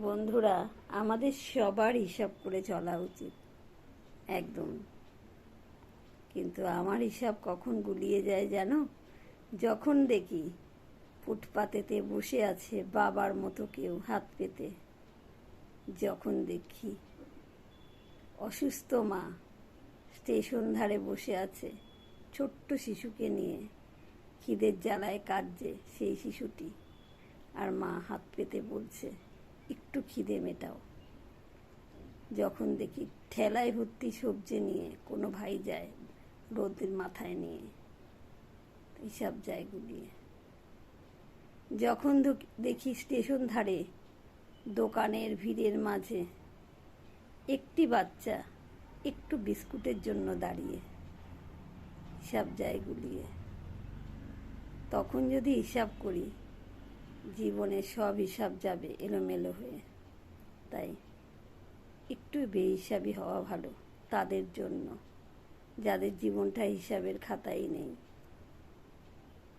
বন্ধুরা, আমাদের সবার হিসাব করে চলা উচিত। একদম। কিন্তু আমার হিসাব কখন গুলিয়ে যায় জানো? যখন দেখি ফুটপাতেতে বসে আছে বাবার মতো কেউ হাত পেতে, যখন দেখি অসুস্থ মা স্টেশন ধারে বসে আছে ছোট্ট শিশুকে নিয়ে, খিদের জ্বালায় কাঁদছে সেই শিশুটি। আর মা হাত পেতে বলছে একটু খিদে মেটাও। যখন দেখি ঠেলায় ভর্তি সবজি নিয়ে কোনো ভাই যায় রোদের মাথায় নিয়ে এইসব যায় গুলিয়ে যখন দেখি স্টেশন ধারে দোকানের ভিড়ের মাঝে একটি বাচ্চা একটু বিস্কুটের জন্য দাঁড়িয়ে হিসাব যায় তখন যদি হিসাব করি জীবনে সব হিসাব যাবে এলোমেলো হয়ে। তাই একটু বেহিসাবি হওয়া ভালো তাদের জন্য। যাদের জীবনটা হিসাবের খাতাই নেই।